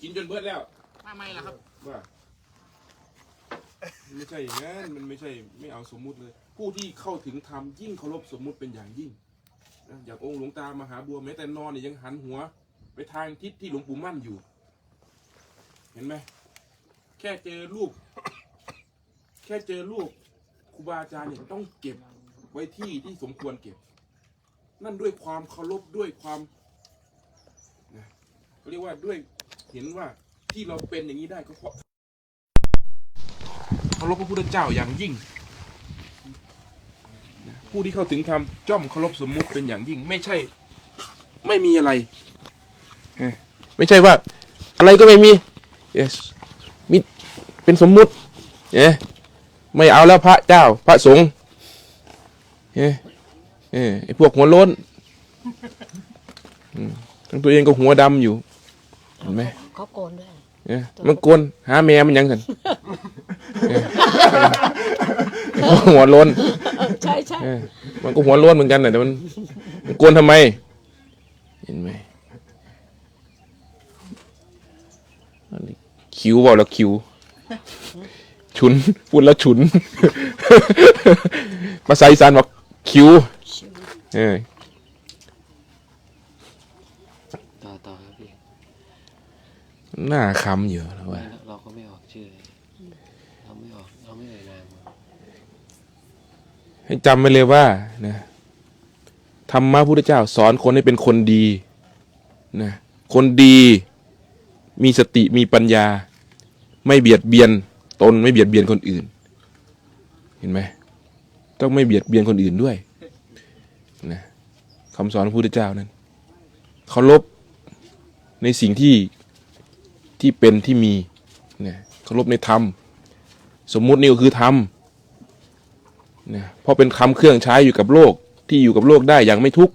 กินจนเบิดแล้วมาไม่ละครับ ว่าไม่ใช่อย่างนั้นมันไม่ใช่ไม่เอาสมมุติเลย ผู้ที่เข้าถึงธรรมยิ่งเคารพสมมุติเป็นอย่างยิ่งนะอย่างองค์หลวงตามหาบัวแม้แต่นอนเนี่ยยังหันหัว ไปทางทิศที่หลวงปู่มั่นอยู่ เห็นไหมแค่เจอรูป แค่เจอรูปครูบาอาจารย์เนี่ยต้องเก็บไว้ที่ที่สมควรเก็บ นั่นด้วยความเคารพด้วยความนะเขาเรียกว่าด้วย เห็นว่าที่เราเป็นอย่างนี้ได้ก็เพราะเคารพพระพุทธเจ้าอย่างยิ่ง ผู้ที่เข้าถึงธรรมจ้อมเคารพสมมุติเป็นอย่างยิ่ง ไม่ใช่ ไม่มีอะไร ไม่ใช่ว่า อะไรก็ไม่มี yes มีเป็นสมมุติเอ้ยไม่เอาแล้วพระเจ้า พระสงฆ์เอ้ยเอ้ยไอพวกหัวล้นทั้งตัวเองก็หัวดำอยู่ เห็นไหมเขาโกนด้วยเอ้ยมันกวนหาแม่มันยังกันเอ้ยหัวโล้นใช่ใช่เออมันก็หัวโล้นเหมือนกันน่ะแต่มันมันกวนทำไม เห็นไหมอันนี้คิ้วบอกแล้วคิ้วฉุนพูดแล้วฉุน ภาษาอีสานบอกคิ้วชิวเออต่อต่อครับพี่ หน้าคำอยู่แล้วว่าเราก็ไม่ออกชื่อเลยเราไม่ออกเราไม่เอ่ยนามให้จำไว้เลยว่านะธรรมะพุทธเจ้าสอนคนให้เป็นคนดีนะคนดีมีสติมีปัญญา ไม่เบียดเบียนตนไม่เบียดเบียนคนอื่น เห็นไหมต้องไม่เบียดเบียนคนอื่นด้วยนะคำสอนของพระพุทธเจ้านั้นเคารพในสิ่งที่ ที่เป็นที่มีนะเคารพในธรรม สมมุตินี่ก็คือธรรมนะเพราะเป็นคำเครื่องใช้อยู่กับโลกที่อยู่กับโลกได้อย่างไม่ทุกข์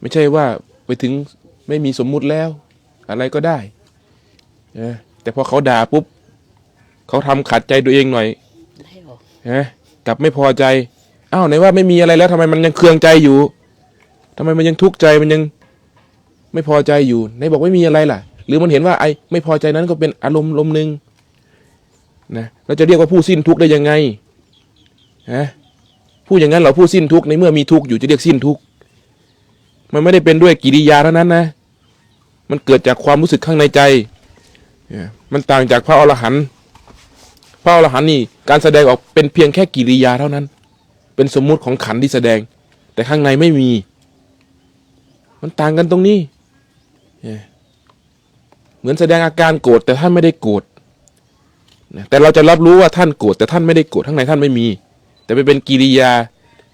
ไม่ใช่ว่าไปถึงไม่มีสมมุติแล้ว อะไรก็ได้แต่พอเขาด่าปุ๊บเขาทำขัดใจตัวเองหน่อยไล่ออกนะกลับไม่พอใจอ้าวไหนว่าไม่มีอะไรแล้วทำไมมันยังเคืองใจอยู่ทำไมมันยังทุกข์ใจมันยัง ไม่พอใจอยู่ไหนบอกไม่มีอะไรล่ะ หรือมันเห็นว่าไอ้ไม่พอใจนั้นก็เป็นอารมณ์ลมหนึ่งนะเราจะเรียกว่าผู้สิ้นทุกข์ได้ยังไงฮะพูดอย่างนั้นเราผู้สิ้นทุกข์ในเมื่อมีทุกข์อยู่จะเรียกสิ้นทุกข์มันไม่ได้เป็นด้วยกิริยาเท่านั้นนะ มันเกิดจากความรู้สึกข้างในใจเนี่ยมันต่างจากพระอรหันต์พระอรหันต์นี่การแสดงออกเป็นเพียงแค่กิริยาเท่านั้น เป็นสมมุติของขันที่แสดง แต่ข้างในไม่มี มันต่างกันตรงนี้ เนี่ยเหมือนแสดงอาการโกรธแต่ท่านไม่ได้โกรธแต่เราจะรับรู้ว่าท่านโกรธแต่ท่านไม่ได้โกรธข้างในท่านไม่มี แต่ไปเป็นกิริยา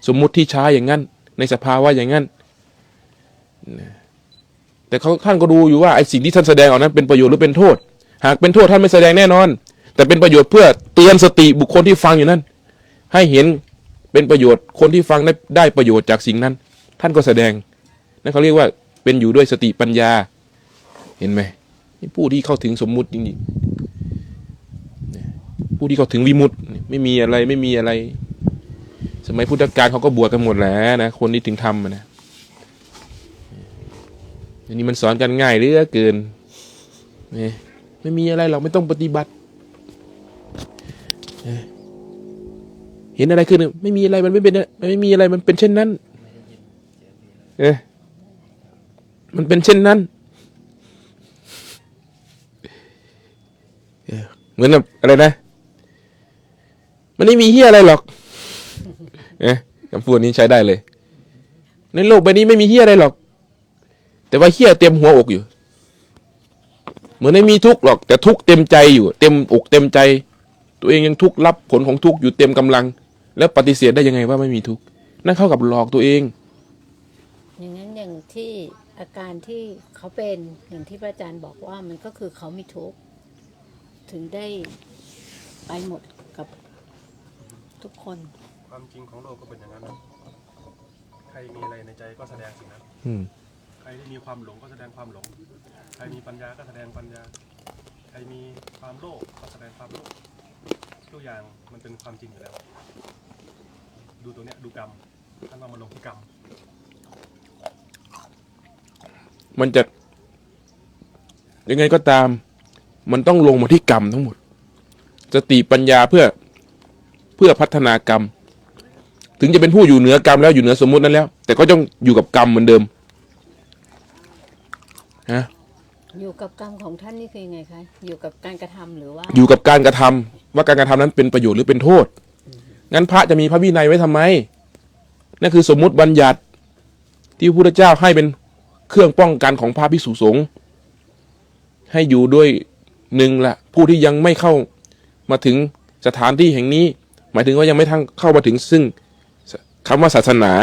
สมมุติที่ช้าอย่างนั้น ในสภาวะอย่างนั้นแต่เขาท่านก็ดูอยู่ว่าไอ้สิ่งที่ท่านแสดงออกนั้นเป็นประโยชน์หรือเป็นโทษ หากเป็นโทษท่านไม่แสดงแน่นอน แต่เป็นประโยชน์เพื่อเตือนสติบุคคลที่ฟังอยู่นั้น ให้เห็นเป็นประโยชน์คนที่ฟังได้ได้ประโยชน์จากสิ่งนั้น ท่านก็แสดงนั่นเขาเรียกว่าเป็นอยู่ด้วยสติปัญญา เห็นไหมผู้ที่เข้าถึงสมมุติจริงๆผู้ที่เข้าถึงวิมุตติไม่มีอะไรไม่มีอะไร สมัยพุทธกาลเขาก็บวชกันหมดแล้วนะคนที่ถึงธรรมอะนะอันนี้มันสอนกันง่ายเหลือเกินนี่ไม่มีอะไรหรอกไม่ต้องปฏิบัติ เห็นอะไรขึ้นไม่มีอะไรมันไม่เป็นมันไม่มีอะไรมันเป็นเช่นนั้น เอะมันเป็นเช่นนั้นเออเห มือนแบบอะไรนะ มันไม่มีเฮียอะไรหรอกเอ๊ะคำพูดนี้ใช้ได้เลย ในโลกใบนี้ไม่มีเฮียอะไรหรอก แต่ว่าเฮียเต็มหัวอกอยู่ เหมือนไม่มีทุกข์หรอก แต่ทุกข์เต็มใจอยู่ เต็มอกเต็มใจ ตัวเองยังทุกข์รับผลของทุกข์อยู่เต็มกำลัง แล้วปฏิเสธได้ยังไงว่าไม่มีทุกข์นั่นเข้ากับหลอกตัวเอง อย่างนั้นอย่างที่อาการที่เขาเป็นอย่างที่พระอาจารย์บอกว่ามันก็คือเขามีทุกข์ ถึงได้ไปหมดกับทุกคน ความจริงของโลกก็เป็นอย่างนั้นนะใครมีอะไรในใจก็แสดงสิ่งนั้น อืม ใครที่มีความหลงก็แสดงความหลง ใครมีปัญญาก็แสดงปัญญา ใครมีความโลภก็แสดงความโลภทุกอย่างมันเป็นความจริงอยู่แล้ว ดูตัวเนี้ยดูกรรมท่านว่ามันลงที่กรรม มันจะยังไงก็ตาม มันต้องลงมาที่กรรมทั้งหมด สติปัญญาเพื่อเพื่อพัฒนากรรม ถึงจะเป็นผู้อยู่เหนือกรรมแล้วอยู่เหนือสมมุตินั้นแล้ว แต่ก็ต้องอยู่กับกรรมเหมือนเดิมฮะอยู่กับกรรมของท่านนี่คือยังไงคะ อยู่กับการกระทำหรือว่า อยู่กับการกระทำว่าการกระทำนั้นเป็นประโยชน์หรือเป็นโทษ งั้นพระจะมีพระวินัยไว้ทำไม นั่นคือสมมุติบัญญัติที่พระพุทธเจ้าให้เป็นเครื่องป้องกันของพระภิกษุสงฆ์ให้อยู่ด้วย หนึ่งละผู้ที่ยังไม่เข้ามาถึงสถานที่แห่งนี้ หมายถึงว่ายังไม่ทั้งเข้ามาถึงซึ่งคำว่าศาสนา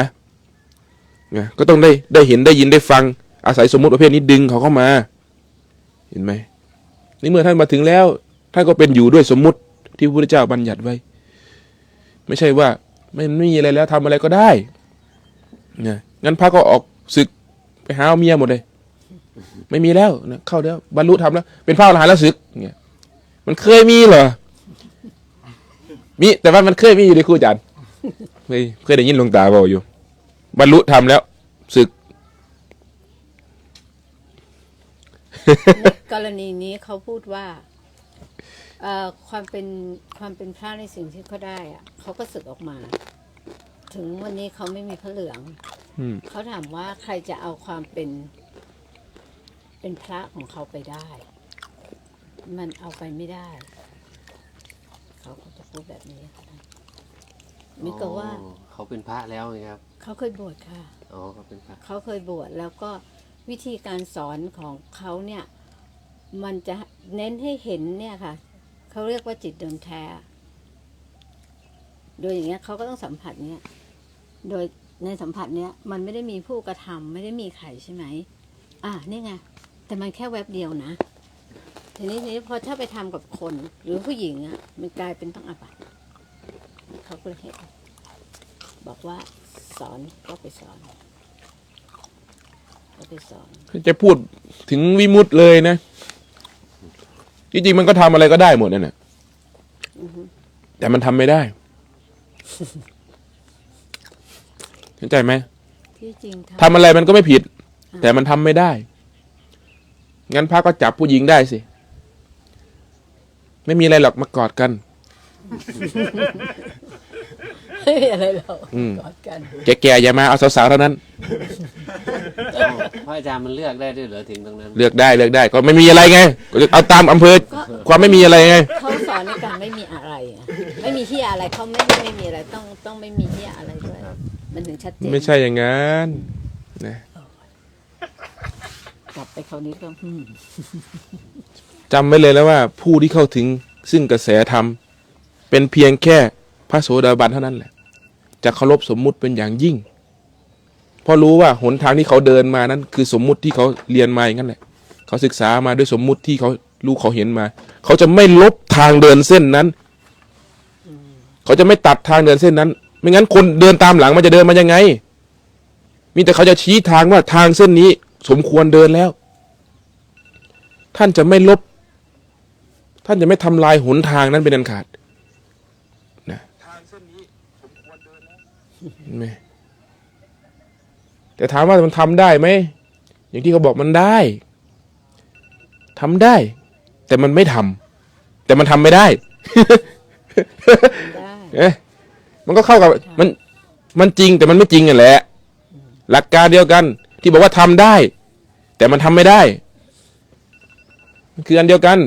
ก็ต้องได้ได้เห็นได้ยินได้ฟังอาศัยสมมุติประเภทนี้ดึงเขาเข้ามา เห็นไหมนี่เมื่อท่านมาถึงแล้วท่านก็เป็นอยู่ด้วยสมมุติที่พระพุทธเจ้าบัญญัติไว้ ไม่ใช่ว่าไม่ไม่มีอะไรแล้วทำอะไรก็ได้นะงั้นพระก็ออกศึกไปหาเมียหมดเลย ไม่มีแล้วนะเข้าแล้วบรรลุธรรมแล้ว เป็นพระอรหันต์แล้วศึกเนี่ยมันเคยมีเหรอมีแต่ว่ามันเคยมีอยู่ในครูอาจารย์เคยเคยได้ยินหลวงตาบอกอยู่ บรรลุธรรมแล้วศึกกรณีนี้เขาพูดว่าเอ่อความเป็นความเป็นพระในสิ่งที่เขาได้อะเขาก็สึกออกมา ถึงวันนี้เขาไม่มีพระเหลืองอืมเขาถามว่าใครจะเอาความเป็น เป็นพระของเขาไปได้ มันเอาไปไม่ได้ เขาก็จะพูดแบบนี้ค่ะมิก็ว่าอ๋อเขาเป็นพระแล้วไงครับ เขาเคยบวชค่ะ อ๋อเขาเป็นพระ เขาเคยบวชแล้วก็วิธีการสอนของเขาเนี่ย มันจะเน้นให้เห็นเนี่ยค่ะ เขาเรียกว่าจิตเดิมแท้ โดยอย่างเงี้ยเขาก็ต้องสัมผัสเนี่ย โดยในสัมผัสเนี้ยมันไม่ได้มีผู้กระทำไม่ได้มีใครใช่ไหม อะนี่ไง แต่มันแค่แวบเดียวนะ ทีนี้ทีนี้พอถ้าไปทำกับคนหรือผู้หญิงอะ่ะ มันกลายเป็นต้องอาบัติเขาก็เลยเห็นบอกว่าสอนก็ไปสอนก็ไปสอนจะพูดถึงวิมุตติเลยนะจริงๆมันก็ทำอะไรก็ได้หมดนั่นแหละแต่มันทำไม่ได้เข้าใจไหมที่จริงทำอะไรมันก็ไม่ผิด แต่มันทำไม่ได้ งั้นพระก็จับผู้หญิงได้สิ ไม่มีอะไรหรอกมากอดกันไม่มีอะไรหรอกอืมกอดกัน แก่ๆอย่ามาเอาสาวๆเท่านั้นอ้าวพระอาจารย์มันเลือกได้ด้วยเหรอถึงตรงนั้น เลือกได้เลือกได้ ก็ไม่มีอะไรไงก็เอาตามอำเภอความไม่มีอะไรไงเขาสอนในการไม่มีอะไรอะไม่มีที่อะไรเขาไม่ได้ไม่มีอะไรต้องต้องไม่มีที่อะไรด้วยมันถึงชัดเจนไม่ใช่อย่างนั้นนะ กลับไปคราวนี้ก็อืมจำไว้เลยแล้วว่าผู้ที่เข้าถึงซึ่งกระแสธรรม เป็นเพียงแค่พระโสดาบันเท่านั้นแหละ จะเคารพสมมุติเป็นอย่างยิ่ง เพราะรู้ว่าหนทางที่เขาเดินมานั้น คือสมมุติที่เขาเรียนมาอย่างนั้นแหละ เขาศึกษามาด้วยสมมุติที่เขารู้เขาเห็นมา เขาจะไม่ลบทางเดินเส้นนั้น เขาจะไม่ตัดทางเดินเส้นนั้น ไม่งั้นคนเดินตามหลังมันจะเดินมายังไง มีแต่เขาจะชี้ทางว่าทางเส้นนี้ สมควรเดินแล้ว ท่านจะไม่ลบ ท่านจะไม่ทำลายหนทางนั้นเป็นอันขาดนะทางเส้นนี้สมควรเดินแล้วแต่ถามว่ามันทำได้ไหมอย่างที่เขาบอกมันได้ทำได้ แต่มันไม่ทำแต่มันทำไม่ได้ได้เอ๊ะมันก็เข้ากับมัน มันจริงแต่มันไม่จริงกันแหละ หลักการเดียวกัน ที่บอกว่าทำได้ แต่มันทำไม่ได้มันคืออันเดียวกัน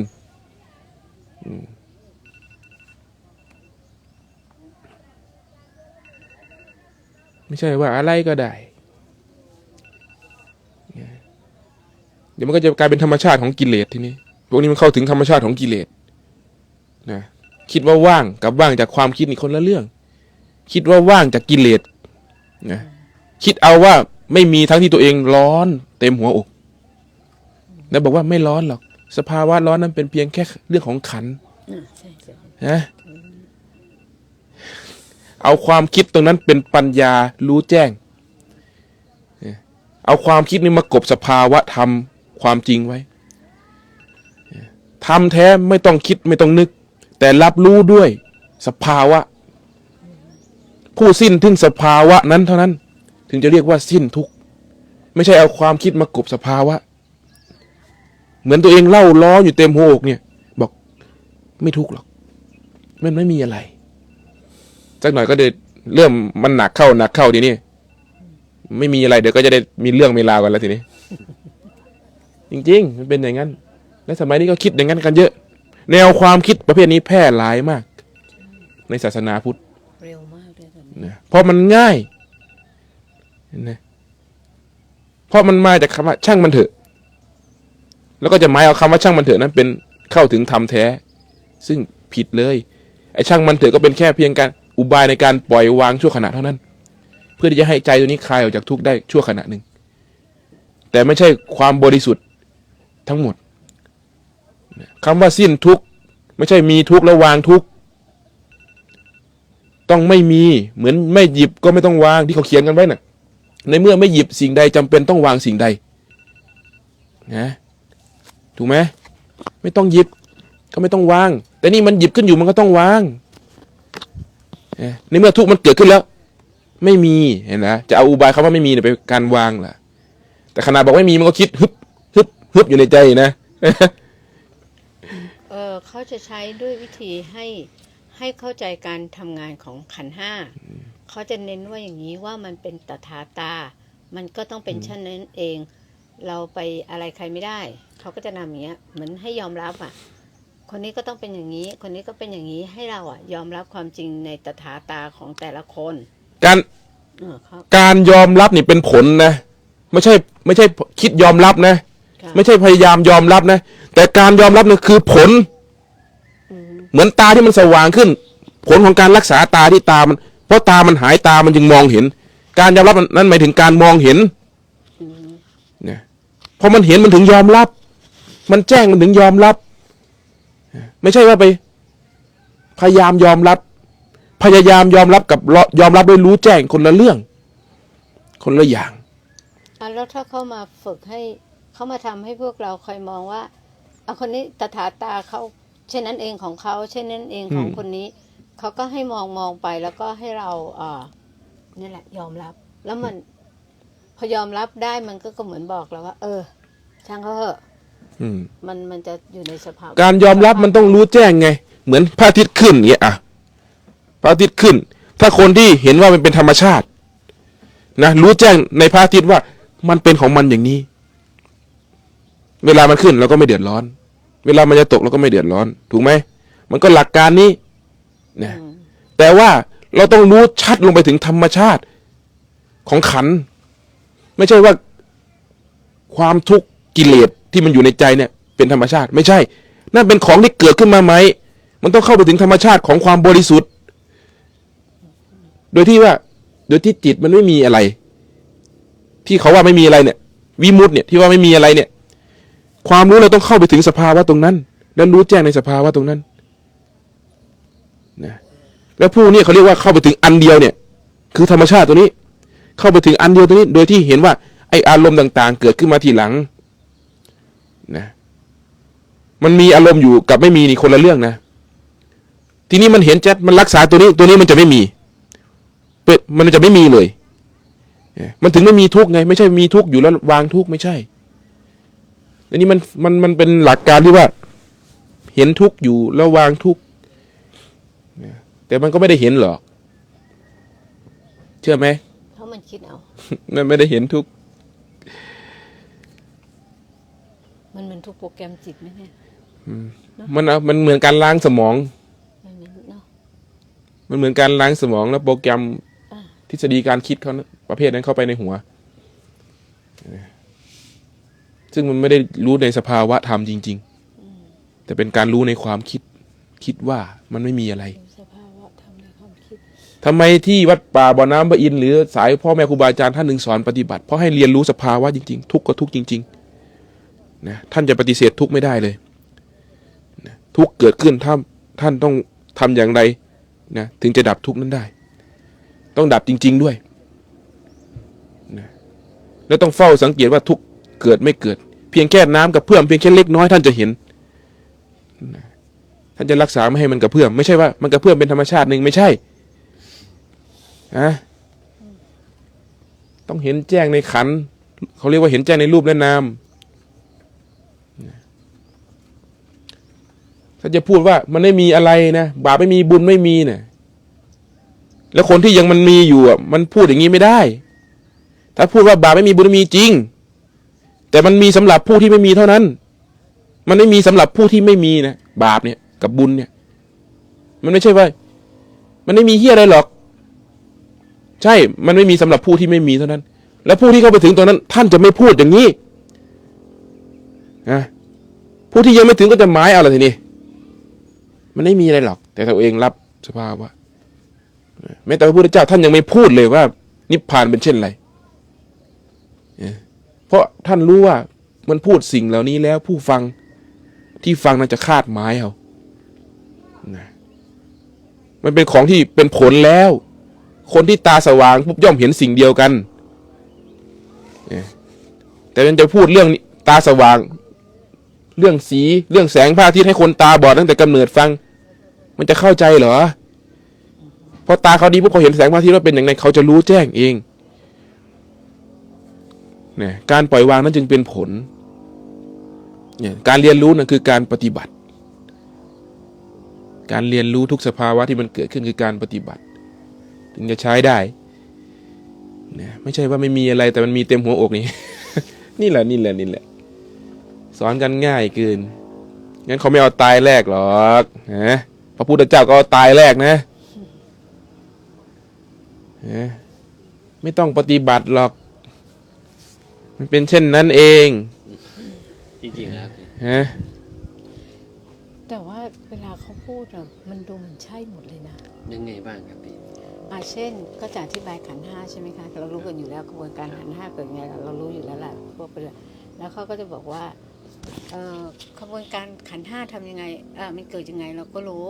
ไม่ใช่ว่าอะไรก็ได้เดี๋ยวมันก็จะกลายเป็นธรรมชาติของกิเลสทีนี้พวกนี้มันเข้าถึงธรรมชาติของกิเลสนะคิดว่าว่างกับว่างจากความคิดนี่คนละเรื่อง คิดว่าว่างจากกิเลสนะคิดเอาว่า ไม่มีทั้งที่ตัวเองร้อน เต็มหัวอกแล้วบอกว่าไม่ร้อนหรอก สภาวะร้อนนั้นเป็นเพียงแค่เรื่องของขันธ์อะใช่ใช่นะเอาความคิดตรงนั้นเป็นปัญญารู้แจ้ง เอาความคิดนี้มากบสภาวะธรรมความจริงไว้ทำแท้ไม่ต้องคิดไม่ต้องนึก แต่รับรู้ด้วยสภาวะ ผู้สิ้นถึงสภาวะนั้นเท่านั้น ถึงจะเรียกว่าสิ้นทุกข์ไม่ใช่เอาความคิดมากบสภาวะ เหมือนตัวเองเล่าล้ออยู่เต็มหัวอกเนี่ย บอกไม่ทุกข์หรอก มันไม่มีอะไรสักหน่อยก็เดเริ่มมันหนักเข้าหนักเข้าทีนี้ไม่มีอะไรเดี๋ยวก็จะได้มีเรื่องมีราวกันแล้วทีนี้ จริง ๆ มันเป็นอย่างนั้น และสมัยนี้ก็คิดอย่างนั้นกันเยอะ แนวความคิดประเภทนี้แพร่หลายมาก ในศาสนาพุทธเร็วมากเลยตอนนี้นะเพราะมันง่ายเห็ นไหมเพราะมันมาจากคำว่าช่างมันเถอะ แล้วก็จะหมายเอาคำว่าช่างมันเถอะนั้นเป็นเข้าถึงธรรมแท้ ซึ่งผิดเลยไอ้ช่างมันเถอะก็เป็นแค่เพียงการอุบายในการปล่อยวางชั่วขณะเท่านั้น เพื่อที่จะให้ใจตัวนี้คลายออกจากทุกข์ได้ชั่วขณะหนึ่ง แต่ไม่ใช่ความบริสุทธิ์ทั้งหมดคำว่าสิ้นทุกข์ไม่ใช่มีทุกข์แล้ววางทุกข์ต้องไม่มีเหมือนไม่หยิบก็ไม่ต้องวางที่เขาเขียนกันไว้น่ะ ในเมื่อไม่หยิบสิ่งใดจำเป็นต้องวางสิ่งใดนะถูกไหมไม่ต้องหยิบก็ไม่ต้องวาง แต่นี่มันหยิบขึ้นอยู่มันก็ต้องวางในเมื่อทุกมันเกิดขึ้นแล้ว ไม่มีเห็นนะจะเอาอุบายคำว่าไม่มีเนี่ยไปการวางล่ะ แต่ขนาดบอกไม่มีมันก็คิดฮึบฮึบฮึบอยู่ในใจนะเออเขาจะใช้ด้วยวิธีให้ให้เข้าใจการทำงานของขันห้า เขาจะเน้นว่าอย่างนี้ว่ามันเป็นตถาตา มันก็ต้องเป็นเช่นนั้นเอง เราไปอะไรใครไม่ได้ เขาก็จะนำอย่างเงี้ยเหมือนให้ยอมรับอะ คนนี้ก็ต้องเป็นอย่างนี้ คนนี้ก็เป็นอย่างนี้ให้เราอะ ยอมรับความจริงในตถาตาของแต่ละคน การเออครับการยอมรับนี่เป็นผลนะ ไม่ใช่ไม่ใช่คิดยอมรับนะค่ะไม่ใช่พยายามยอมรับนะ แต่การยอมรับนี่คือผลอืมเหมือนตาที่มันสว่างขึ้น ผลของการรักษาตาที่ตามัน เพราะตามันหายตามันจึงมองเห็น การยอมรับนั้นหมายถึงการมองเห็นอืมเนี่ยพอมันเห็นมันถึงยอมรับ มันแจ้งมันถึงยอมรับ ไม่ใช่ว่าไป พยายามยอมรับ พยายามยอมรับกับยอมรับด้วยรู้แจ้งคนละเรื่อง คนละอย่างอะแล้วถ้าเขามาฝึกให้เขามาทำให้พวกเราคอยมองว่าเอาคนนี้ตถาตาเขาเช่นนั้นเองของเขาเช่นนั้นเองของอืมคนนี้ เขาก็ให้มองมองไปแล้วก็ให้เราเอ่อนี่แหละ ยอมรับ แล้วมัน พอยอมรับได้มันก็ก็เหมือนบอกเราว่า เออ ช่างเขาเถอะอืมมันมันจะอยู่ในสภาพการยอมรับมันต้องรู้แจ้งไง เหมือนพระอาทิตย์ขึ้นเงี้ยอะพระอาทิตย์ขึ้น ถ้าคนที่เห็นว่ามันเป็นธรรมชาติ นะรู้แจ้งในพระอาทิตย์ว่า มันเป็นของมันอย่างนี้ เวลามันขึ้นเราก็ไม่เดือดร้อน เวลามันจะตกเราก็ไม่เดือดร้อน ถูกไหมมันก็หลักการนี้ นะอืมแต่ว่าเราต้องรู้ชัดลงไปถึงธรรมชาติของขันธ์ไม่ใช่ว่าความทุกข์กิเลสที่มันอยู่ในใจเนี่ย เป็นธรรมชาติ ไม่ใช่ นั่นเป็นของที่เกิดขึ้นมาไหม มันต้องเข้าไปถึงธรรมชาติของความบริสุทธิ์ โดยที่ว่า โดยที่จิตมันไม่มีอะไร ที่เขาว่าไม่มีอะไรเนี่ยวิมุตติเนี่ยที่ว่าไม่มีอะไรเนี่ย ความรู้เราต้องเข้าไปถึงสภาวะตรงนั้น แล้วรู้แจ้งในสภาวะตรงนั้นนะ แล้วผู้นี้เขาเรียกว่าเข้าไปถึงอันเดียวเนี่ยคือธรรมชาติตัวนี้ เข้าไปถึงอันเดียวตัวนี้ โดยที่เห็นว่าไออารมณ์ต่างๆ เกิดขึ้นมาทีหลังนะมันมีอารมณ์อยู่กับไม่มีนี่คนละเรื่องนะ ทีนี้มันเห็นแจ๊ดมันรักษาตัวนี้ตัวนี้มันจะไม่มีเปิดมันจะไม่มีเลย มันถึงไม่มีทุกไง ไม่ใช่มีทุกอยู่แล้ววางทุกไม่ใช่ อันนี้มันมันมันเป็นหลักการที่ว่า เห็นทุกอยู่แล้ววางทุก แต่มันก็ไม่ได้เห็นหรอก เชื่อไหมเพราะมันคิดเอา มันไม่ได้เห็นทุก มันเหมือนทุกโปรแกรมจิตไหมเนี่ยมันเอามันเหมือนการล้างสมอง มันเหมือนเนาะมันเหมือนการล้างสมองแล้วโปรแกรมอ่าทฤษฎีการคิดเขานะประเภทนั้นเข้าไปในหัว ซึ่งมันไม่ได้รู้ในสภาวะธรรมจริง ๆ แต่เป็นการรู้ในความคิด คิดว่ามันไม่มีอะไร ทำไมที่วัดป่าบ่อน้ำบะอิน หรือสายพ่อแม่ครูบาอาจารย์ท่านหนึ่งสอนปฏิบัติ เพราะให้เรียนรู้สภาวะจริงๆ ทุกข์ก็ทุกข์จริงๆนะท่านจะปฏิเสธทุกข์ไม่ได้เลยนะทุกข์เกิดขึ้นถ้าท่านต้องทำอย่างไรนะถึงจะดับทุกข์นั้นได้ ต้องดับจริง ๆด้วยนะแล้วต้องเฝ้าสังเกตว่าทุกข์เกิดไม่เกิด เพียงแค่น้ำกับเพื่อมเพียงแค่เล็กน้อยท่านจะเห็นนะท่านจะรักษาไม่ให้มันกระเพื่อมไม่ใช่ว่ามันกระเพื่อมเป็นธรรมชาติหนึ่งไม่ใช่ อะต้องเห็นแจ้งในขัน เขาเรียกว่าเห็นแจ้งในรูปและนามถ้าจะพูดว่ามันไม่มีอะไรนะบาปไม่มีบุญไม่มีเนี่ยแล้วคนที่ยังมันมีอยู่อะ มันพูดอย่างนี้ไม่ได้ ถ้าพูดว่าบาปไม่มีบุญไม่มีจริง แต่มันมีสำหรับผู้ที่ไม่มีเท่านั้น มันไม่มีสำหรับผู้ที่ไม่มีนะบาปเนี่ย กับบุญเนี่ย มันไม่ใช่ว่า มันไม่มีเฮียอะไรหรอก ใช่ มันไม่มีสำหรับผู้ที่ไม่มีเท่านั้น แล้วผู้ที่เข้าไปถึงตรงนั้น ท่านจะไม่พูดอย่างนี้นะผู้ที่ยังไม่ถึงก็จะหมายเอาอะไรทีนี้ มันไม่มีอะไรหรอก แต่ตัวเองรับสภาวะแม้แต่พระพุทธเจ้าท่านยังไม่พูดเลยว่า นิพพานเป็นเช่นไร เพราะท่านรู้ว่ามันพูดสิ่งเหล่านี้แล้วผู้ฟังที่ฟังน่าจะคาดหมายเอานะมันเป็นของที่เป็นผลแล้ว คนที่ตาสว่างปุ๊บย่อมเห็นสิ่งเดียวกันแต่มันจะพูดเรื่องตาสว่าง เรื่องสีเรื่องแสงพระอาทิตย์ให้คนตาบอดตั้งแต่กำเนิดฟัง มันจะเข้าใจเหรอพอตาเขาดีปุ๊บเขาเห็นแสงพระอาทิตย์ว่าเป็นอย่างไรเขาจะรู้แจ้งเองเนี่ยการปล่อยวางนั้นจึงเป็นผลเนี่ยการเรียนรู้นั่นคือการปฏิบัติ การเรียนรู้ทุกสภาวะที่มันเกิดขึ้นคือการปฏิบัติ ถึงจะใช้ได้เนี่ยไม่ใช่ว่าไม่มีอะไรแต่มันมีเต็มหัวอกนี่ นี่แหละนี่แหละนี่แหละ สอนกันง่ายเกินงั้นเขาไม่เอาตายแรกหรอกนะพระพุทธเจ้าก็เอาตายแรกนะนะไม่ต้องปฏิบัติหรอก มันเป็นเช่นนั้นเอง จริงๆนะครับฮะแต่ว่าเวลาเขาพูดอะมันดูเหมือนใช่หมดเลยนะ ยังไงบ้างครับพี่ อาเช่นก็จะอธิบายขันธ์ห้าใช่ไหมคะ เรารู้กันอยู่แล้วกระบวนการขันธ์ห้าเกิดไงเรารู้อยู่แล้วแหละพวกไปเลยแล้วเขาก็จะบอกว่าเอ่อกระบวนการขันธ์ห้าทำยังไงเอ่อมันเกิดยังไงเราก็รู้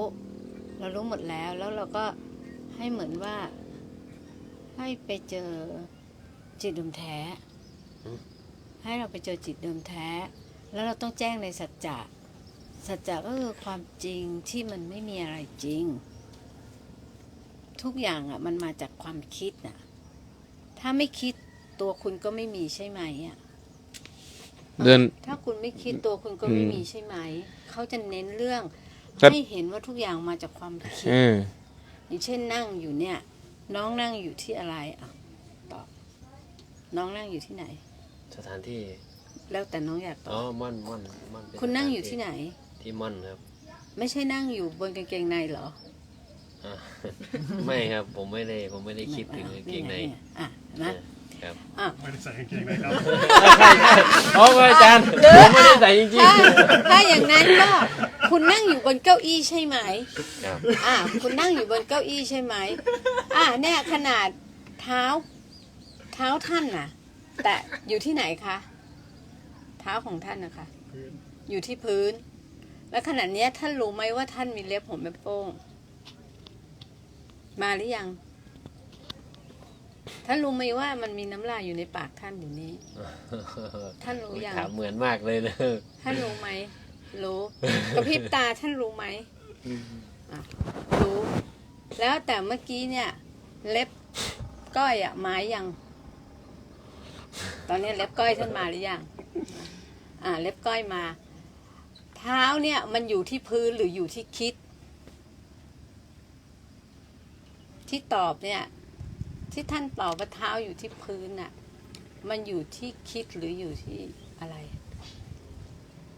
เรารู้หมดแล้วแล้วเราก็ให้เหมือนว่า ให้ไปเจอจิตเดิมแท้ ให้เราไปเจอจิตเดิมแท้ แล้วเราต้องแจ้งในสัจจะสัจจะก็คือความจริงที่มันไม่มีอะไรจริง ทุกอย่างอะ มันมาจากความคิดน่ะ ถ้าไม่คิดตัวคุณก็ไม่มีใช่ไหมอะเดินถ้าคุณไม่คิดตัวคุณก็ไม่อืมมีใช่ไหม เขาจะเน้นเรื่องครับให้เห็นว่าทุกอย่างมาจากความคิดเอออย่างเช่นนั่งอยู่เนี่ย น้องนั่งอยู่ที่อะไรอะตอบน้องนั่งอยู่ที่ไหน สถานที่ แล้วแต่น้องอยากตอ๋ออบม่อนม่อนม่อนเป็คุณนั่งอยู่สถาที่ไหน ที่ม่อนครับ ไม่ใช่นั่งอยู่บนกางเกงในเหรอ อ่า ไม่ครับผมไม่ได้ผมไม่ได้คิดถึงกางเกงในอะนะ ครับอะไม่ได้ใส่กางเกงในครับอ๋ออาจารย์ผมไม่ได้ใส่จริงถ้าถ้าอย่างนั้นก็คุณนั่งอยู่บนเก้าอี้ใช่ไหม ๆครับอ่า คุณนั่งอยู่บนเก้าอี้ใช่ไหม อ่าเนี่ยขนาดเท้า เท้าท่านน่ะ แต่อยู่ที่ไหนคะ เท้าของท่านนะคะ อยู่ที่พื้น แล้วขนาดเนี้ยท่านรู้ไหมว่าท่านมีเล็บผมเป็นโป้ง มาหรือยัง ท่านรู้ไหมว่ามันมีน้ำลายอยู่ในปากท่านอยู่นี้ ท่านรู้ยังถามเหมือนมากเลยนะท่านรู้ไหมรู้กระพริบตาท่านรู้ไหมอะรู้ แล้วแต่เมื่อกี้เนี่ย เล็บก้อยอะมายัง ตอนนี้เล็บก้อยท่านมาหรือยังอ่า เล็บก้อยมา เท้าเนี่ยมันอยู่ที่พื้นหรืออยู่ที่คิด ที่ตอบเนี่ย ที่ท่านตอบว่าเท้าอยู่ที่พื้นน่ะ มันอยู่ที่คิดหรืออยู่ที่อะไร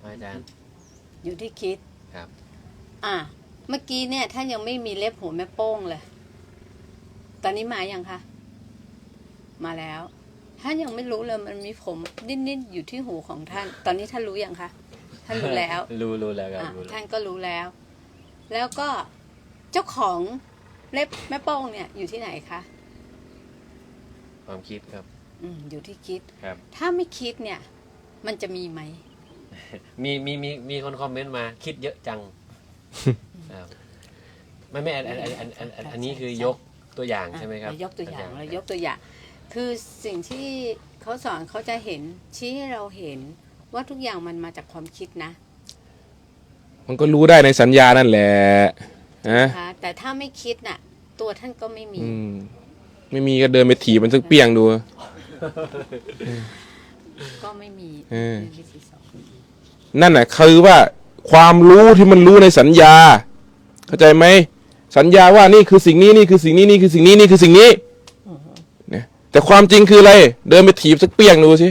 อาจารย์อยู่ที่คิดครับ อะเมื่อกี้เนี่ยท่านยังไม่มีเล็บหัวแม่โป้งเลย ตอนนี้มายังคะมาแล้วท่านยังไม่รู้เลยมันมีผมนิดๆอยู่ที่หูของท่าน ตอนนี้ท่านรู้ยังคะท่านรู้แล้ว รู้รู้แล้วครับอะรู้แล้วท่านก็รู้แล้ว แล้วก็เจ้าของ เล็บแม่โป้งเนี่ยอยู่ที่ไหนคะความคิดครับอืมอยู่ที่คิด ครับ ถ้าไม่คิดเนี่ย มันจะมีไหม มีมีมีมีคนคอมเมนต์มาคิดเยอะจังครับไม่ไม่อันอันอันอันอันอันอันนี้คือยกตัวอย่างใช่ไหมครับเรายกตัวอย่างจรเรายกตัวอย่าง คือสิ่งที่เขาสอนเขาจะเห็นชี้ให้เราเห็นว่าทุกอย่างมันมาจากความคิดนะ มันก็รู้ได้ในสัญญานั่นแหละ นะนะคะแต่ถ้าไม่คิดน่ะ ตัวท่านก็ไม่มี อืม ไม่มีก็เดินไปถีบมันสักเปี้ยงดู ก็ไม่มีเออวิธีสอนนั่นน่ะคือว่าความรู้ที่มันรู้ในสัญญา เข้าใจไหมสัญญาว่านี่คือสิ่งนี้นี่คือสิ่งนี้นี่คือสิ่งนี้นี่คือสิ่งนี้เนี่ยแต่ความจริงคืออะไร เดินไปถีบสักเปี้ยงดูสิ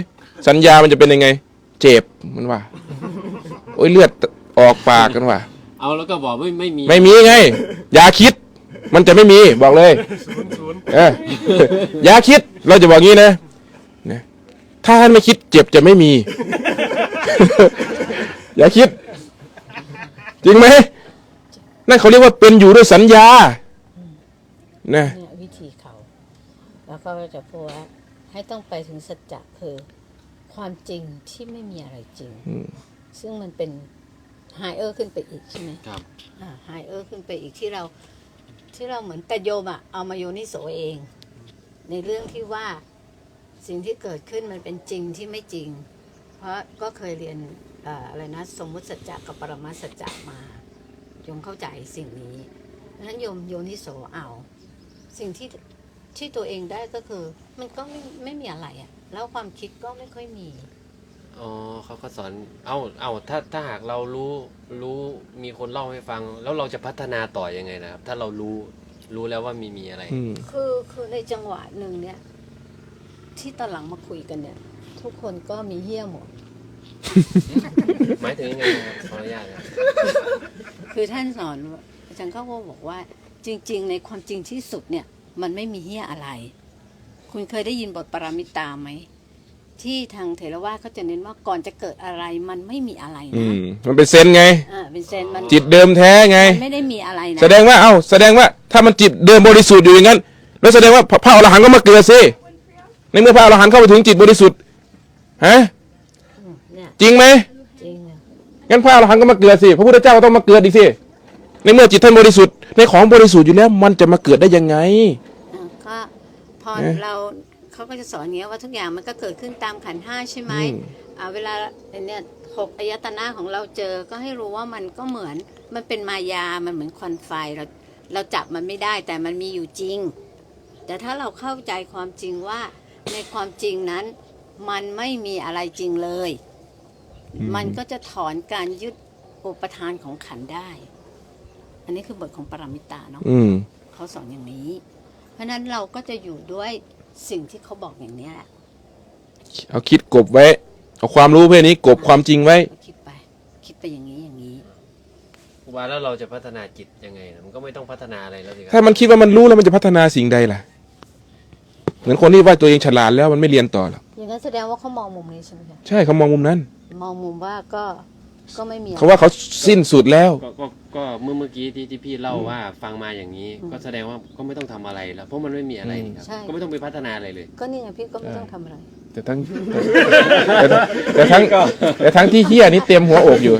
สัญญามันจะเป็นยังไง เจ็บมันว่า โอ้ยเลือดออกปากกันว่า เอาแล้วก็บอกไม่ไม่มีไม่มีไง อย่าคิด มันจะไม่มีบอกเลยศูนย์ศูนย์เอออย่าคิดเราจะบอกงี้นะนะ ถ้าท่านไม่คิดเจ็บจะไม่มี อย่าคิด จริงไหมนั่นเขาเรียกว่าเป็นอยู่ด้วยสัญญานะเนี่ยวิธีเขา แล้วก็จะพูดว่าให้ต้องไปถึงสัจจะคือ ความจริงที่ไม่มีอะไรจริง ซึ่งมันเป็น ไฮเออร์ขึ้นไปอีกใช่ไหมครับไฮเออร์ขึ้นไปอีกที่เรา ที่เราเหมือนแต่โยมอะเอามาโยนิโสเอง ในเรื่องที่ว่าสิ่งที่เกิดขึ้นมันเป็นจริงที่ไม่จริง เพราะก็เคยเรียนเอ่ออะไรนะสมมุติสัจจะกับปรมาสัจจะมาโยมเข้าใจสิ่งนี้เพราะฉะนั้นโยมโยนิโสเอาสิ่งที่ที่ตัวเองได้ก็คือ มันก็ไม่ไม่มีอะไรอะแล้วความคิดก็ไม่ค่อยมี อ๋อเขาก็สอน เอาเอาถ้า ถ้าหากเรารู้ รู้ มีคนเล่าให้ฟัง แล้วเราจะพัฒนาต่อยังไงนะครับ ถ้าเรารู้ รู้แล้วว่ามี มีอะไร อืม คือคือในจังหวะหนึ่งเนี่ย ที่ตอนหลังมาคุยกันเนี่ย ทุกคนก็มีเหี้ยหมด หมายถึงยังไงครับขออนุญาตครับคือท่านสอนว่าอาจารย์เขาก็บอกว่า จริง ๆ ในความจริงที่สุดเนี่ย มันไม่มีเหี้ยอะไร คุณเคยได้ยินบทปรามิตาไหม ที่ทางเถรวาทเขาจะเน้นว่าก่อนจะเกิดอะไรมันไม่มีอะไรอืนะมมันเป็นเซนไง อ่าเป็นเซนมันจิตเดิมแท้ไง มันไม่ได้มีอะไรนะแสดงว่าเอ้าแสดงว่าถ้ามันจิตเดิมบริสุทธิ์อยู่อย่างนั้น แล้วแสดงว่าพระพระอรหันต์ก็มาเกิดสิในเมื่อพระอรหันต์เข้าไปถึงจิตบริสุทธิ์ฮะอืมเนี่ยจริงไหมจริงอะงั้นพระอรหันต์ก็มาเกิดสิพระพุทธเจ้าก็ต้องมาเกิดอีกสิในเมื่อจิตท่านบริสุทธิ์ในของบริสุทธิ์อยู่แล้วมันจะมาเกิดได้ยังไง อ่าก็พอเอ๊ะเรา เขาก็จะสอนอย่างเงี้ยว่าทุกอย่างมันก็เกิดขึ้นตามขันธ์ห้าใช่ไหมอืม อ่าเวลาเนี่ยหกอายตนะของเราเจอก็ให้รู้ว่ามันก็เหมือนมันเป็นมายา มันเหมือนควันไฟเราเราจับมันไม่ได้แต่มันมีอยู่จริง แต่ถ้าเราเข้าใจความจริงว่าในความจริงนั้นมันไม่มีอะไรจริงเลยมันก็จะถอนการยึดอุปทานของขันธ์ได้ อันนี้คือบทของปรมิตาเนาะ อืม เขาสอนอย่างนี้ เพราะฉะนั้นเราก็จะอยู่ด้วย สิ่งที่เขาบอกอย่างนี้แหละเอาคิดกบไว้ เอาความรู้เพศนี้กบความจริงไว้ ก็คิดไป คิดไปอย่างนี้อย่างนี้ ครูบาแล้วเราจะพัฒนาจิตยังไงนะมันก็ไม่ต้องพัฒนาอะไรแล้วสิคถ้ารับมันคิดว่ามันรู้แล้วมันจะพัฒนาสิ่งใดล่ะ เหมือนคนที่ว่าตัวเองฉลาดแล้วมันไม่เรียนต่อหรอกอย่างนั้นแสดงว่าเขามองมุมนี้ใช่ไหมคะใช่เขามองมุมนั้น มองมุมว่าก็ ก็ไม่มีอะไรเขาว่าเขาสิ้นสุดแล้ว ก็ก็ก็เมื่อเมื่อกี้ที่ที่พี่เล่าว่าฟังมาอย่างนี้ ก็แสดงว่าก็ไม่ต้องทำอะไรแล้ว เพราะมันไม่มีอะไรนี่ครับ ใช่ ก็ไม่ต้องไปพัฒนาอะไรเลย ก็นี่ไงพี่ก็ไม่ต้องทำอะไร แต่ทั้งแต่แต่ทั้งแต่ทั้งที่เฮียนี่เต็มหัวอกอยู่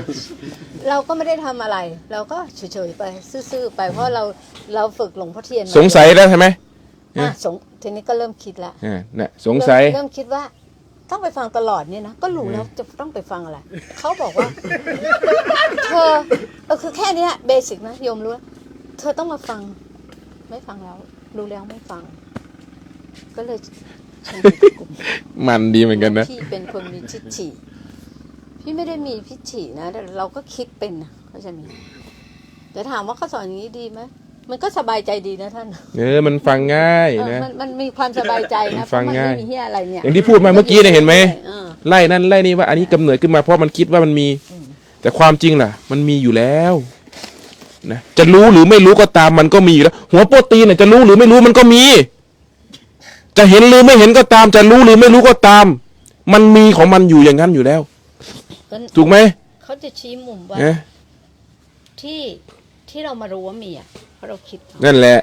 เราก็ไม่ได้ทำอะไร เราก็เฉยๆไปซื่อๆไปเพราะเราเราฝึกหลวงพ่อเทียนมาสงสัยแล้วใช่ไหม อะสงทีนี้ก็เริ่มคิดละอ่าน่ะสงสัย เริ่มเริ่มคิดว่า ต้องไปฟังตลอดเนี่ยนะ ก็รู้แล้วจะต้องไปฟังอะไร เขาบอกว่า เธอเออคือแค่เนี้ยเบสิกนะโยมรู้แล้วเธอต้องมาฟัง ไม่ฟังแล้ว รู้แล้วไม่ฟัง ก็เลยชวนอยู่กับกลุ่มมันดีเหมือนกันนะพี่เป็นคนมีทิฏฐิพี่ไม่ได้มีพิฐินะแต่เราก็คิดเป็นนะเข้าใจไหมแต่ถามว่าเขาสอนอย่างนี้ดีไหม มันก็สบายใจดีนะท่านเออมันฟังง่ายเออนะ มันมันมีความสบายใจนะเพฟัราะงมันง่ายไม่มีเฮียอะไรเนี่ยอย่างที่พูดมาเมื่อกี้เนี่ยเห็นไหมเออไล่นั่นไล่นี่ว่าอันนี้กำเนิดขึ้นมาเพราะมันคิดว่ามันมี แต่ความจริงล่ะ มันมีอยู่แล้วนะจะรู้หรือไม่รู้ก็ตามมันก็มีอยู่แล้ว หัวโปรตีนเนี่ยจะรู้หรือไม่รู้มันก็มี จะเห็นหรือไม่เห็นก็ตาม จะรู้หรือไม่รู้ก็ตาม มันมีของมันอยู่อย่างนั้นอยู่แล้ว ก็ถูกไหมเขาจะชี้มุมว่า นะที่ที่เรามารู้ว่ามีอะเพ ราะเราคิดเอานั่นแหละ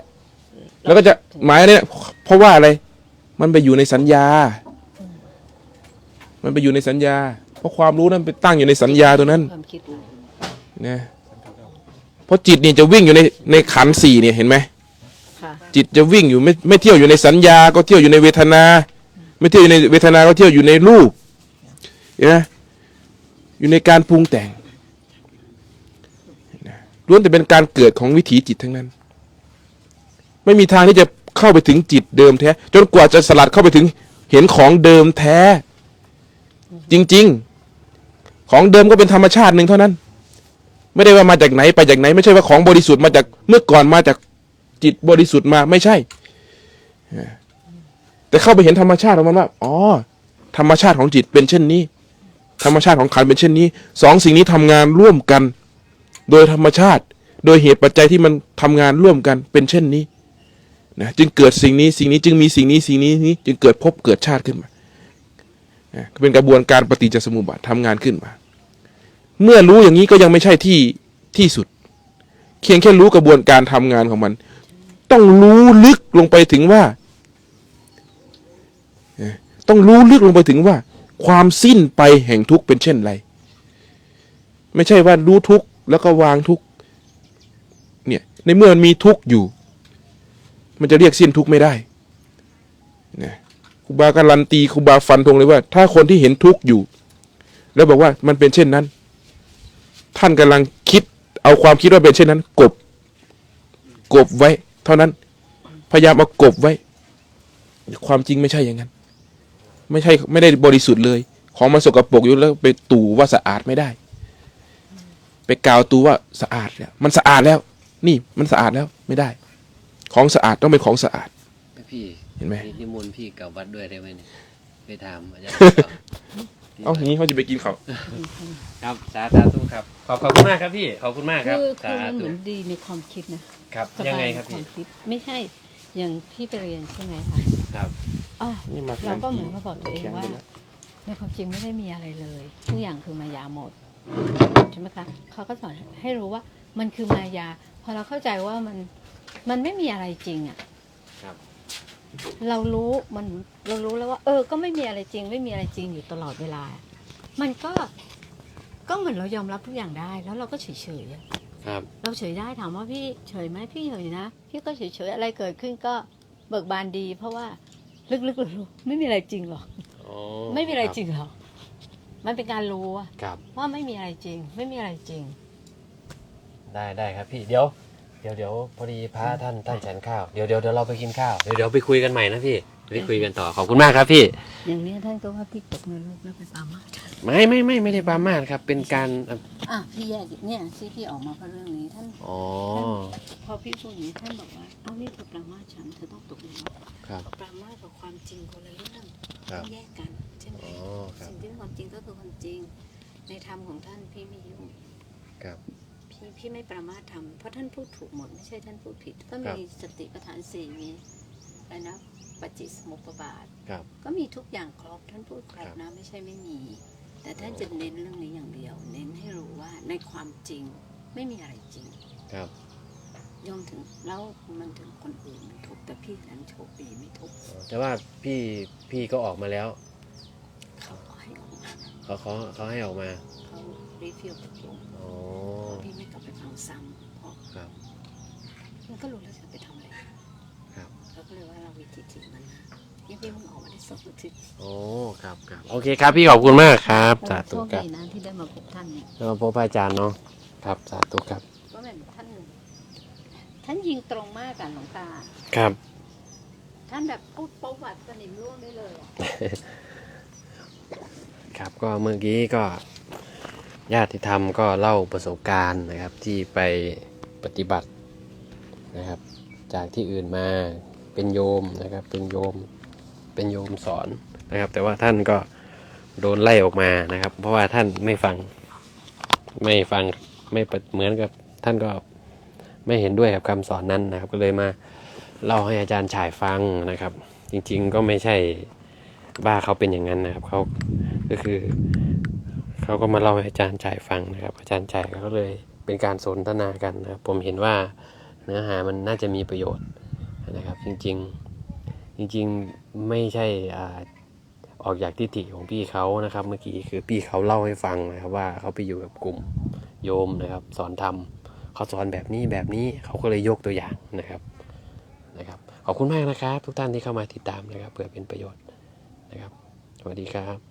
แล้วก็จะหมายเนี่ยเพราะว่าอะไร มันไปอยู่ในสัญญา มันไปอยู่ในสัญญา เพราะความรู้นั้นไปตั้งอยู่ในสัญญาตัวนั้นความคิดเรานะเพราะจิตนี่จะวิ่งอยู่ในในขันธ์สี่เนี่ยเห็นไหม ค่ะ จิตจะวิ่งอยู่ไม่ไม่เที่ยวอยู่ในสัญญา ก็เที่ยวอยู่ในเวทนา ไม่เที่ยวอยู่ในเวทนาก็เที่ยวอยู่ในรูปเห็นไหมอยู่ในการปรุงแต่งนะ ล้วนแต่เป็นการเกิดของวิถีจิตทั้งนั้น ไม่มีทางที่จะเข้าไปถึงจิตเดิมแท้ จนกว่าจะสลัดเข้าไปถึงเห็นของเดิมแท้ จริง ๆ ของเดิมก็เป็นธรรมชาติหนึ่งเท่านั้น ไม่ได้ว่ามาจากไหนไปจากไหน ไม่ใช่ว่าของบริสุทธิ์มาจากเมื่อก่อนมาจากจิตบริสุทธิ์มาไม่ใช่ แต่เข้าไปเห็นธรรมชาติของมันว่าอ๋อธรรมชาติของจิตเป็นเช่นนี้ ธรรมชาติของขันเป็นเช่นนี้สองสิ่งนี้ทำงานร่วมกัน โดยธรรมชาติ โดยเหตุปัจจัยที่มันทำงานร่วมกันเป็นเช่นนี้นะจึงเกิดสิ่งนี้สิ่งนี้จึงมีสิ่งนี้สิ่งนี้นี้จึงเกิดภพเกิดชาติขึ้นมานะเป็นกระบวนการปฏิจจสมุปบาททำงานขึ้นมา เมื่อรู้อย่างนี้ก็ยังไม่ใช่ที่ที่สุดเพียงแค่รู้กระบวนการทำงานของมัน ต้องรู้ลึกลงไปถึงว่า ต้องรู้ลึกลงไปถึงว่า ความสิ้นไปแห่งทุกข์เป็นเช่นไร ไม่ใช่ว่ารู้ทุกข์ แล้วก็วางทุกข์เนี่ยในเมื่อมันมีทุกข์อยู่ มันจะเรียกสิ้นทุกข์ไม่ได้นะครูบาการันตีครูบาฟันธงเลยว่า ถ้าคนที่เห็นทุกข์อยู่ แล้วบอกว่ามันเป็นเช่นนั้น ท่านกำลังคิด เอาความคิดว่าเป็นเช่นนั้น กบ กบไว้ เท่านั้น พยายามเอากบไว้ ความจริงไม่ใช่อย่างนั้น ไม่ใช่ไม่ได้บริสุทธิ์เลย ของมันสกปรกอยู่แล้วไปตู่ว่าสะอาดไม่ได้ ไปกล่าวตูว่าสะอาดแล้วมันสะอาดแล้ว นี่มันสะอาดแล้วไม่ได้ ของสะอาดต้องเป็นของสะอาด พี่เห็นไหมนิมนต์พี่กลับวัดด้วยได้ไหมเนี่ยไปถามอาจารย์เอ้าอย่างนี้เขาจะไปกินเขาวครับสาธุครับ ขอบขอบคุณมากครับพี่ขอบคุณมากครับคือคืสาอมันเหธุมือนดีในความคิดนะครับสยังบาไงในครับควาพี่มคิดไม่ใช่อย่างพี่ไปเรียนใช่ไหมคะครับอ๋อนี่มาเราก็เหมือนมาบอกตัวเองแข็งว่าไปแล้วในความจริงไม่ได้มีอะไรเลย ทุกอย่างคือมายาหมด ใช่ไหมคะเขาก็สอนให้รู้ว่ามันคือมายา พอเราเข้าใจว่ามันมันไม่มีอะไรจริงอะครับ เรารู้มันเรารู้แล้วว่า เออ ก็ไม่มีอะไรจริง ไม่มีอะไรจริงอยู่ตลอดเวลา มันก็ก็เหมือนเรายอมรับทุกอย่างได้ แล้วเราก็เฉยๆอะครับ เราเฉยได้ถามว่าพี่เฉยไหมพี่เฉยนะพี่ก็เฉยๆอะไรเกิดขึ้นก็เบิกบานดี เพราะว่าลึกๆรู้ไม่มีอะไรจริงหรอกอ๋อไม่มีอะไรจริงหรอก มันเป็นการรู้อะครับ ว่าไม่มีอะไรจริง ไม่มีอะไรจริง ได้ได้ครับพี่เดี๋ยวเดี๋ยวเดี๋ยวพอดีพระท่านท่านฉันข้าวเดี๋ยวเดี๋ยวเดี๋ยวเราไปกินข้าวเดี๋ยวเดี๋ยวไปคุยกันใหม่นะพี่ไปคุยกันต่อขอบคุณมากครับพี่ อย่างนี้ท่านก็ว่าพี่ตกนรกแล้วไปปามาสไม่ไม่ไม่ไม่ได้ปรามาสครับ เป็นการเอ่ออะพี่แยกเนี่ยที่พี่ออกมาเพราะเรื่องนี้ท่านอ๋อพอพี่พูดอย่างนี้ท่านบอกว่าเอานี่เธอปรามาสฉันเธอต้องตกนรกครับปรามาสกับความจริงคนละเรื่องครับแยกกันใช่ไหมอ๋อครับ สิ่งที่เป็นความจริงก็คือความจริง ในธรรมของท่านพี่ไม่ยุ่งครับ พี่พี่ไม่ประมาททำเพราะท่านพูดถูกหมดไม่ใช่ท่านพูดผิด ก็ครัมีบสติปัฏฐานสี่มีอะไรนะปฏิสมุปบาท ครับ ก็มีทุกอย่างครบท่านพูดครบครับนะไม่ใช่ไม่มี แต่ท่านจะเน้นเรื่องนี้อย่างเดียว เน้นให้รู้ว่าในความจริงไม่มีอะไรจริงครับย่อมถึงแล้วมันถึงคนอื่นมันทุกข์แต่พี่นั้นโชคดีไม่ทุกข์แต่ว่าพี่พี่ก็ออกมาแล้ว เขาก็ให้ออกมา เขาเขาเขาให้ออกมาเขารีฟิลตกลงอ๋อพี่ไม่กลับไปฟังซ้ำเพราะครับ มันก็รู้แล้วจะไปทำอะไรครับ เราก็เลยว่าเราวิธีจิตมันนะยังพี่มึงออกมาได้สองอาทิตย์โอ้ครับครับโอเคครับพี่ขอบคุณมากครับสาโชธุคครับดีนะที่ได้มาพบท่านเนี่ยแล้วมาพบพระอาจารย์เนาะครับสาธุครับก็เหมือนท่าน ท่านยิงตรงมากกันหลวงตา ครับ ท่านแบบพูดประวัติสนิมร่วงได้เลยอะ ครับก็เมื่อกี้ก็ญาติธรรมก็เล่าประสบการณ์นะครับที่ไปปฏิบัตินะครับ จากที่อื่นมาเป็นโยมนะครับ เป็นโยมเป็นโยมสอนนะครับ แต่ว่าท่านก็โดนไล่ออกมานะครับ เพราะว่าท่านไม่ฟังไม่ฟังไม่เหมือนกับท่านก็ไม่เห็นด้วยกับคำสอนนั้นนะครับ ก็เลยมาเล่าให้อาจารย์ฉายฟังนะครับ จริงๆก็ไม่ใช่ ว่าเขาเป็นอย่างนั้นนะครับเขาก็คือเขาก็มาเล่าให้อาจารย์ฉายฟังนะครับ อาจารย์ฉายก็เลยเป็นการสนทนากันนะครับผมเห็นว่าเนื้อหามันน่าจะมีประโยชน์นะครับ จริงๆจริงๆไม่ใช่อ่าออกจากทิฏฐิของพี่เขานะครับ เมื่อกี้คือพี่เขาเล่าให้ฟังนะครับว่าเขาไปอยู่กับกลุ่มโยมนะครับ สอนธรรมเขาสอนแบบนี้แบบนี้เขาก็เลยยกตัวอย่างนะครับนะครับ ขอบคุณมากนะครับ ทุกท่านที่เข้ามาติดตามนะครับเพื่อเป็นประโยชน์ นะครับ สวัสดีครับ